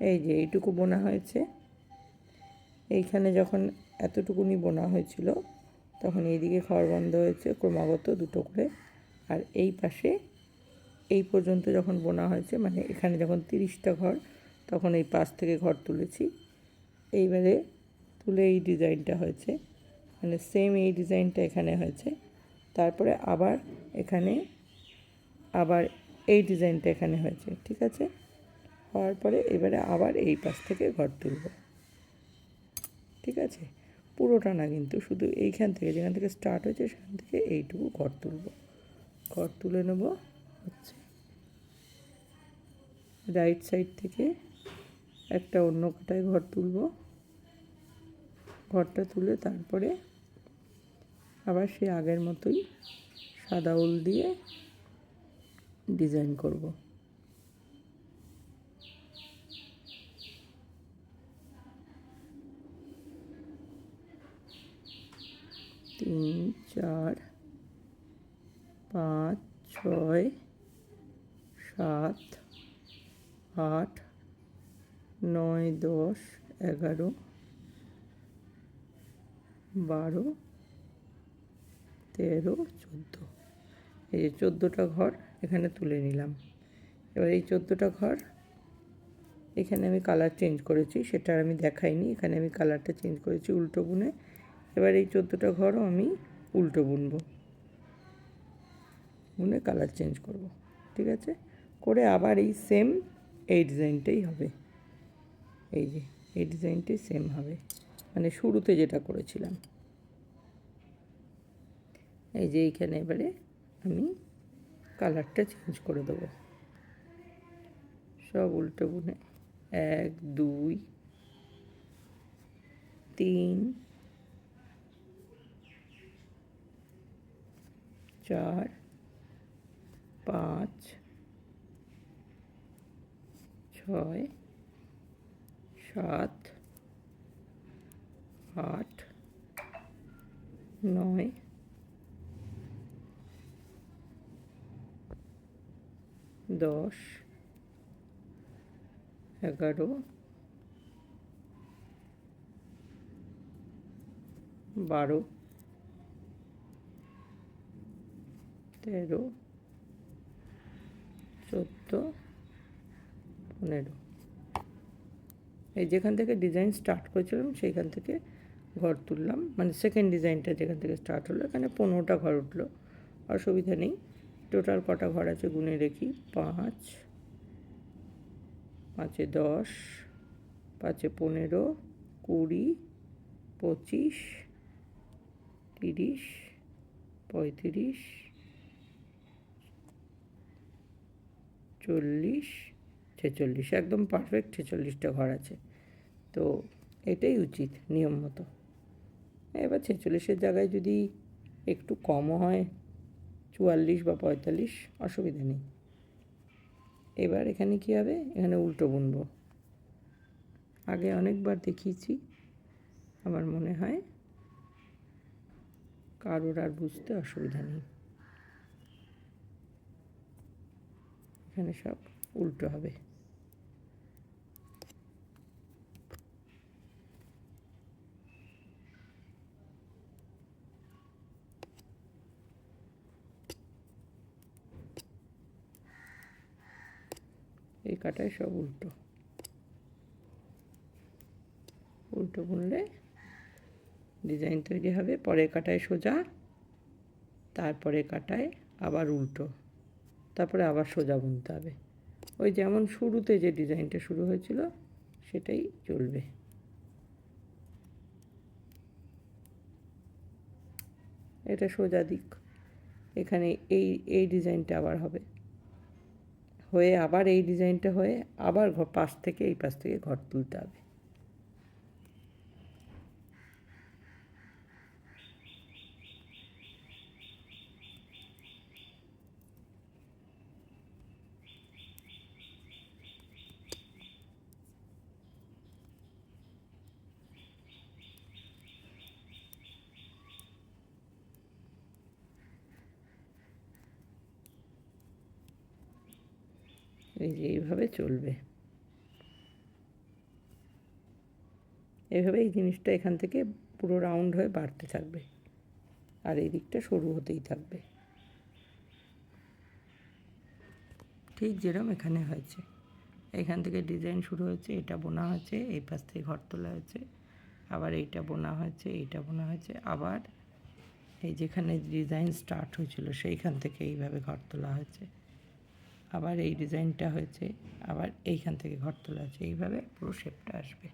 এই যে এইটুকু বোনা হয়েছে। এইখানে যখন এতটুকুনি বোনা হয়েছিল, তখন এইদিকে ঘর বন্ধ হয়েছে, ক্রমাগত দুটো করে। আর এই পাশে এই পর্যন্ত যখন বোনা হয়েছে মানে এখানে যখন তিরিশটা ঘর, তখন এই পাশ থেকে ঘর তুলেছি। এইবারে তুলে এই ডিজাইনটা হয়েছে। মানে সেম এই ডিজাইনটা এখানে হয়েছে। তারপরে আবার এখানে, আবার এই ডিজাইনটা এখানে হয়েছে, ঠিক আছে? হওয়ার পরে এবারে আবার এই পাশ থেকে ঘর তুলব। ঠিক আছে? পুরোটা না কিন্তু, শুধু এইখান থেকে, যেখান থেকে স্টার্ট হয়েছে সেখান থেকে এইটুকু ঘর তুলব। ঘর তুলে নেব হচ্ছে রাইট সাইড থেকে একটা অন্য কাটায় ঘর তুলব। ঘরটা তুলে তারপরে আবার সে আগের মতোই সাদা উল দিয়ে ডিজাইন করব। তিন, চার, পাঁচ, ছয়, সাত, আট, নয়, দশ, এগারো, বারো, তেরো, চোদ্দ। এই যে চোদ্দোটা ঘর এখানে তুলে নিলাম। এবার এই চোদ্দোটা ঘর এখানে আমি কালার চেঞ্জ করেছি, সেটা আমি দেখাইনি। এখানে আমি কালারটা চেঞ্জ করেছি উল্টো বুনে এবার এই চোদ্দোটা ঘরও আমি উল্টো বুনবো। বুনে কালার চেঞ্জ করব, ঠিক আছে? করে আবার এই সেম এই ডিজাইনটাই হবে। এই যে, এই ডিজাইনটাই সেম হবে। মানে শুরুতে যেটা করেছিলাম। এই যে এইখানে এবারে আমি কালারটা চেঞ্জ করে দেবো। সব উল্টো বুনে, এক, দুই, তিন চার পাঁচ ছয় সাত আট নয় দশ এগারো বারো। তেরো, চোদ্দ, পনেরো। এই যেখান থেকে ডিজাইন স্টার্ট করেছিলাম, সেইখান থেকে ঘর তুললাম। মানে সেকেন্ড ডিজাইনটা যেখান থেকে স্টার্ট হলো, এখানে পনেরোটা ঘর উঠল। অসুবিধা নেই। টোটাল কটা ঘর আছে গুনে রেখি পাঁচ, পাঁচে দশ, পাঁচে পনেরো, কুড়ি, পঁচিশ, তিরিশ, পঁয়ত্রিশ চল্লিশ ছেচল্লিশ, একদম পারফেক্ট ছেচল্লিশটা ঘর আছে। তো এটাই উচিত নিয়ম মতো। এবার ছেচল্লিশের জায়গায় যদি একটু কমও হয়, চুয়াল্লিশ বা পঁয়তাল্লিশ, অসুবিধা নেই। এবার এখানে কী হবে? এখানে উল্টো বুনবো। আগে অনেকবার দেখিয়েছি, আমার মনে হয়। কারোর আর বুঝতে অসুবিধা নেই। এখানে সব উল্টো হবে। এই কাটায় সব উল্টো। উল্টো বুনলে ডিজাইন তৈরি হবে, পরে কাটায় সোজা, তারপরে কাটায় আবার উল্টো। তারপরে আবার সোজা বুনতে হবে। ওই যেমন শুরুতে যে ডিজাইনটা শুরু হয়েছিল, সেটাই চলবে। এটা সোজা দিক। এখানে এই এই ডিজাইনটা আবার হবে। হয়ে আবার এই ডিজাইনটা হয়ে আবার পাশ থেকে এই পাশ থেকে ঘর তুলতে হবে। এই যে এইভাবে চলবে। এভাবে এই জিনিসটা এখান থেকে পুরো রাউন্ড হয়ে বাড়তে থাকবে। আর এই দিকটা সরু হতেই থাকবে। ঠিক যেরকম এখানে হয়েছে। এখান থেকে ডিজাইন শুরু হয়েছে, এটা বোনা হয়েছে, এই পাশ থেকে ঘর তোলা হয়েছে, আবার এইটা বোনা হয়েছে, এইটা বোনা হয়েছে, আবার এই যেখানে ডিজাইন স্টার্ট হয়েছিল সেইখান থেকে এইভাবে ঘর তোলা হয়েছে। আবার এই ডিজাইনটা হয়েছে আবার এইখান থেকে ঘর তোলা হয়েছে এইভাবে পুরো শেপটা আসবে।